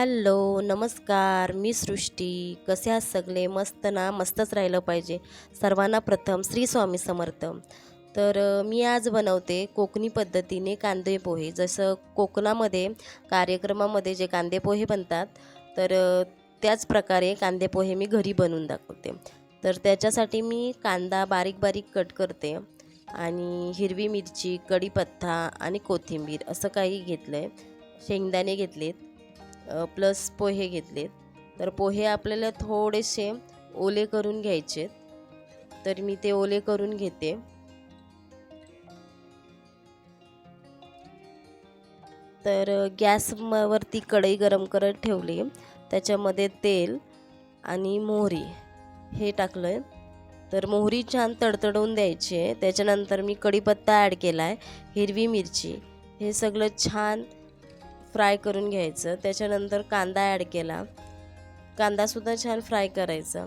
Hello नमस्कार. मी सृष्टी. कसे आहात सगळे? मस्त ना? मस्तच राहिलं पाहिजे. सर्वांना प्रथम श्री स्वामी समर्थ. तर मी आज बनवते कोकणी पद्धतीने कांदे पोहे. जसं कोकणामध्ये कार्यक्रमामध्ये जे कांदे पोहे बनतात तर त्याच प्रकारे कांदे पोहे मी घरी बनवून दाखवते. तर त्याच्यासाठी मी कांदा बारीक बारीक कट करते आणि हिरवी मिरची कढीपत्ता आणि कोथिंबीर असं काही घेतलं आहे शेंगदाणे घेतलेत. प्लस पोहे घेतलेत. तर पोहे आपल्याला थोडेसे ओले करून घ्यायचे. तर मी ते ओले करून घेते. तर गॅसवरती कढई गरम करत ठेवली. त्याच्यामध्ये तेल आणि मोहरी हे टाकलं आहे तर मोहरी छान तडतडवून द्यायची आहे. त्याच्यानंतर मी कढीपत्ता ॲड केला आहे हिरवी मिरची. हे सगळं छान फ्राय करून घ्यायचं. त्याच्यानंतर कांदा ॲड केला. कांदासुद्धा छान फ्राय करायचा.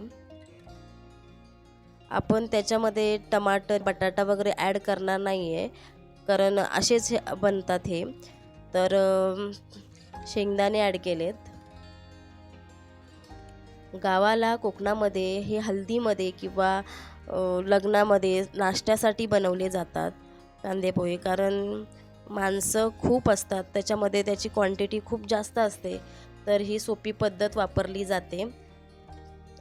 आपण त्याच्यामध्ये टमाटर बटाटा वगैरे ॲड करणार नाही आहे कारण असेच हे बनतात हे. तर शेंगदाणे ॲड केलेत. गावाला कोकणामध्ये हे हल्दीमध्ये किंवा लग्नामध्ये नाश्त्यासाठी बनवले जातात कांदे पोहे कारण माणसं खूप असतात त्याच्यामध्ये त्याची क्वांटिटी खूप जास्त असते तर ही सोपी पद्धत वापरली जाते.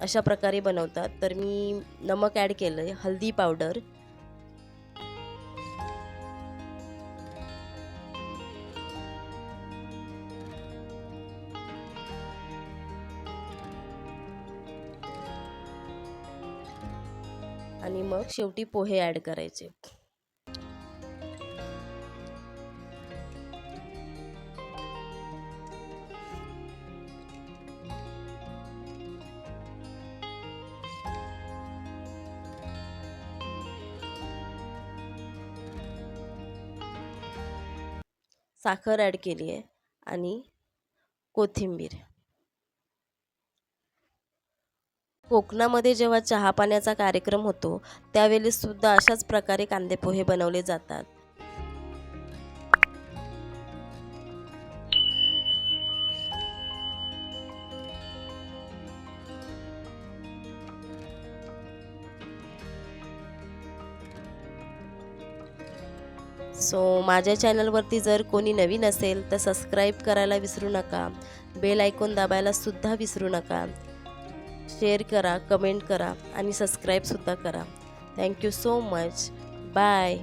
अशा प्रकारे बनवतात. तर मी नमक ॲड केलं आहे हल्दी पावडर आणि मग शेवटी पोहे ॲड करायचे. साखर ॲड केली आहे आणि कोथिंबीर. कोकणामध्ये जेव्हा चहा पाण्याचा कार्यक्रम होतो त्यावेळी सुद्धा अशाच प्रकारे कांदे पोहे बनवले जातात. सो माझ्या चॅनलवरती जर कोणी नवीन असेल तर सबस्क्राईब करायला विसरू नका. बेल ऐकून दाबायला सुद्धा विसरू नका. शेअर करा कमेंट करा आणि सबस्क्राईबसुद्धा करा. Thank you so much bye